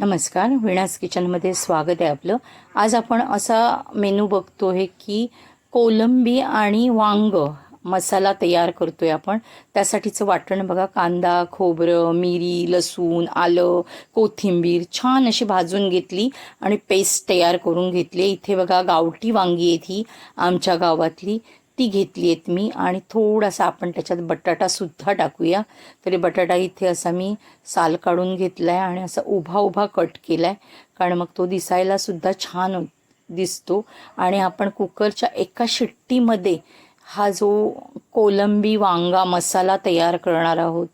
नमस्कार विणास किचनमध्ये स्वागत आहे आपलं. आज आपण असा मेनू बघतो आहे की कोलंबी आणि वांग मसाला तयार करतो आहे आपण. त्यासाठीचं वाटण बघा कांदा खोबरं मिरी लसूण आलं कोथिंबीर छान अशी भाजून घेतली आणि पेस्ट तयार करून घेतली. इथे बघा गावठी वांगी आहेत ही आमच्या गावातली. ती घेतली आहेत मी आणि थोडासा आपण त्याच्यात बटाटासुद्धा टाकूया. तरी बटाटा इथे असा मी साल काढून घेतला आहे आणि असा उभा उभा कट केला आहे कारण मग तो दिसायलासुद्धा छान दिसतो. आणि आपण कुकरच्या एका शिट्टीमध्ये हा जो कोलंबी वांगा मसाला तयार करणार आहोत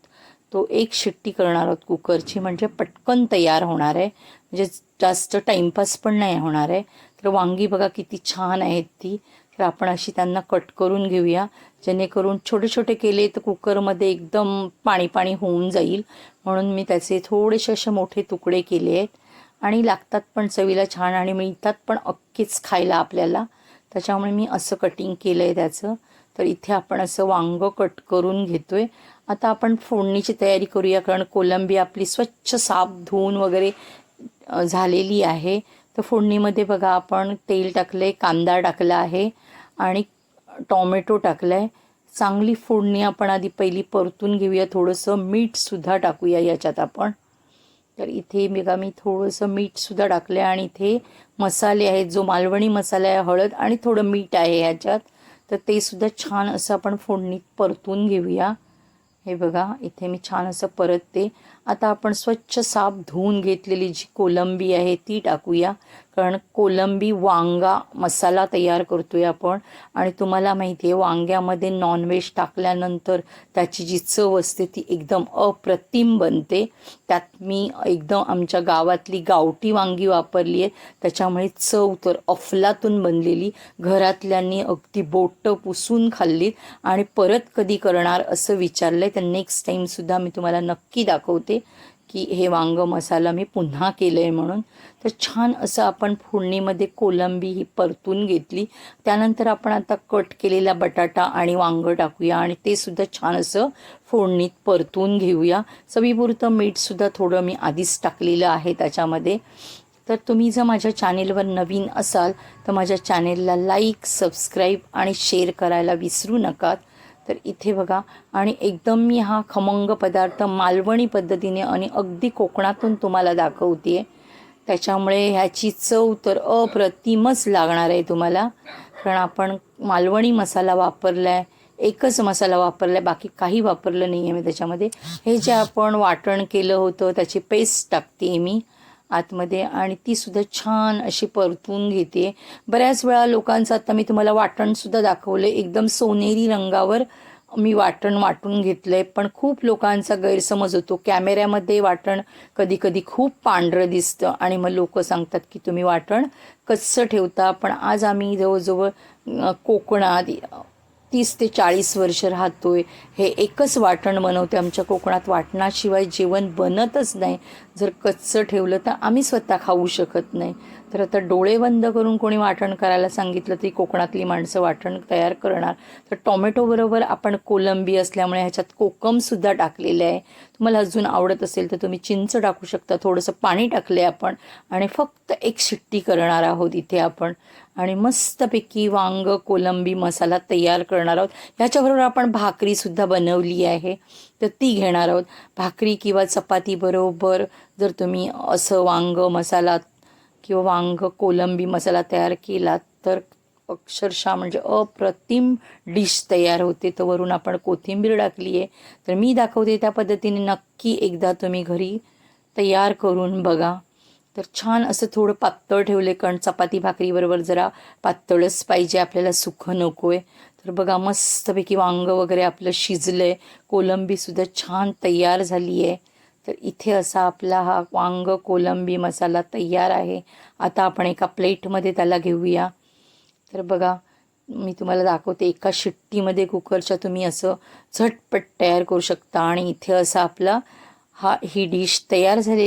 तो एक शिट्टी करणार आहोत कुकरची. म्हणजे पटकन तयार होणार आहे. म्हणजे जास्त टाईमपास पण नाही होणार आहे. तर वांगी बघा किती छान आहेत ती. तर आपण अशी त्यांना कट करून घेऊया. जेणेकरून छोटे छोटे केले तर कुकरमध्ये एकदम पाणी पाणी होऊन जाईल. म्हणून मी त्याचे थोडेसे असे मोठे तुकडे केले आहेत. आणि लागतात पण चवीला छान आणि मिळतात पण अक्कीच खायला आपल्याला. त्याच्यामुळे मी असं कटिंग केलं आहे त्याचं. तर इथे आपण असं वांग कट करून घेतो आहे आता आपण फोडणीची तयारी करूया कारण कोलंबी आपली स्वच्छ साफ धुवून वगैरे झालेली आहे. तर फोडणीमध्ये बघा आपण तेल टाकलं आहे कांदा टाकला आहे आणि टॉमॅटो टाकला आहे चांगली फोडणी आपण आधी पहिली परतून घेऊया. थोडंसं मीठसुद्धा टाकूया याच्यात आपण. तर इथे बघा मी थोडंसं मीठसुद्धा टाकलं आहे आणि इथे मसाले आहेत जो मालवणी मसाला आहे हळद आणि थोडं मीठ आहे ह्याच्यात. तर ते सुद्धा छान असं आपण फोडणीत परतून घेऊया. हे बघा इथे मी छान असं परतते. आता आपण स्वच्छ साफ धुवून घेतलेली जी कोलंबी आहे ती टाकूया. कारण कोलंबी वांगा मसाला तयार करतोय आपण. आणि तुम्हाला माहिती आहे वांग्यामध्ये नॉनव्हेज टाकल्यानंतर त्याची जी चव असते ती एकदम अप्रतिम बनते. त्यात मी एकदम आमच्या गावातली गावठी वांगी वापरली आहे. त्याच्यामुळे चव तर अफलातून बनलेली. घरातल्यांनी अगदी बोटं पुसून खाल्लीत. आणि परत कधी करणार असं विचारलं आहे तर नेक्स्ट टाईमसुद्धा मी तुम्हाला नक्की दाखवते. की हे वांग मसाला मी पुन्हा केलं आहे म्हणून. तर छान असं आपण फोडणीमध्ये कोलंबी ही परतून घेतली. त्यानंतर आपण आता कट केलेला बटाटा आणि वांग टाकूया आणि ते सुद्धा छान असं फोडणीत परतून घेऊया. चवीपुरतं मीठसुद्धा थोडं मी आधीच टाकलेलं आहे त्याच्यामध्ये. तर तुम्ही जर माझ्या चॅनेलवर नवीन असाल तर माझ्या चॅनेलला लाईक सबस्क्राईब आणि शेअर करायला विसरू नका तर इथे बघा. आणि एकदम मी हा खमंग पदार्थ मालवणी पद्धतीने आणि अगदी कोकणातून तुम्हाला दाखवते त्याच्यामुळे ह्याची चव तर अप्रतिमच लागणार आहे तुम्हाला. कारण आपण मालवणी मसाला वापरला आहे एकच मसाला वापरला आहे बाकी काही वापरलं नाही आहे मी त्याच्यामध्ये. हे जे आपण वाटण केलं होतं त्याची पेस्ट टाकते मी. आतमध्ये आणि ती सुद्धा छान अशी परतून घेते. बऱ्याच वेळा लोकांचं आता मी तुम्हाला वाटणसुद्धा दाखवलं एकदम सोनेरी रंगावर मी वाटण वाटून घेतलं आहे पण खूप लोकांचा गैरसमज होतो. कॅमेऱ्यामध्ये वाटण कधी कधी खूप पांढरं दिसतं आणि मग लोक सांगतात की तुम्ही वाटण कच्चं ठेवता? पण आज आम्ही जवळजवळ कोकणात तीस ते चाळीस वर्ष राहतोय. हे एकच वाटण बनवते आमच्या कोकणात. वाटणाशिवाय जेवण बनतच नाही. जर कच्चं ठेवलं तर आम्ही स्वतः खाऊ शकत नाही. तर आता डोळे बंद करून कोणी वाटण करायला सांगितलं तरी कोकणातली माणसं वाटण तयार करणार. तर टॉमॅटोबरोबर आपण कोलंबी असल्यामुळे ह्याच्यात कोकमसुद्धा टाकलेलं आहे. तुम्हाला अजून आवडत असेल तर तुम्ही चिंच टाकू शकता. थोडंसं पाणी टाकले आपण आणि फक्त एक शिट्टी करणार आहोत इथे आपण. आणि मस्तपैकी वांग कोलंबी मसाला तयार करणार आहोत. ह्याच्याबरोबर आपण भाकरीसुद्धा बनवली आहे. तर ती घेणार आहोत. भाकरी किंवा चपातीबरोबर जर तुम्ही असं वांग मसाला किंवा वांग कोलंबी मसाला तयार केला तर अक्षरशः म्हणजे अप्रतिम डिश तयार होते. तर वरून आपण कोथिंबीर टाकली आहे. तर मी दाखवते त्या पद्धतीने नक्की एकदा तुम्ही घरी तयार करून बघा. तर छान असं थोडं पातळ ठेवले कारण चपाती भाकरीबरोबर जरा पातळच पाहिजे आपल्याला सुखं नको आहे तर बघा मस्तपैकी वांग वगैरे आपलं शिजलं आहे कोलंबीसुद्धा छान तयार झाली आहे तर इथे असा आपला हा वांग कोलंबी मसाला तयार आहे. आता आपण एका प्लेटमध्ये त्याला घेऊया. तर बघा मी तुम्हाला दाखवते एका शिट्टीमध्ये कुकरच्या तुम्ही असं झटपट तयार करू शकता. आणि इथे असा आपला हा ही डिश तयार झाली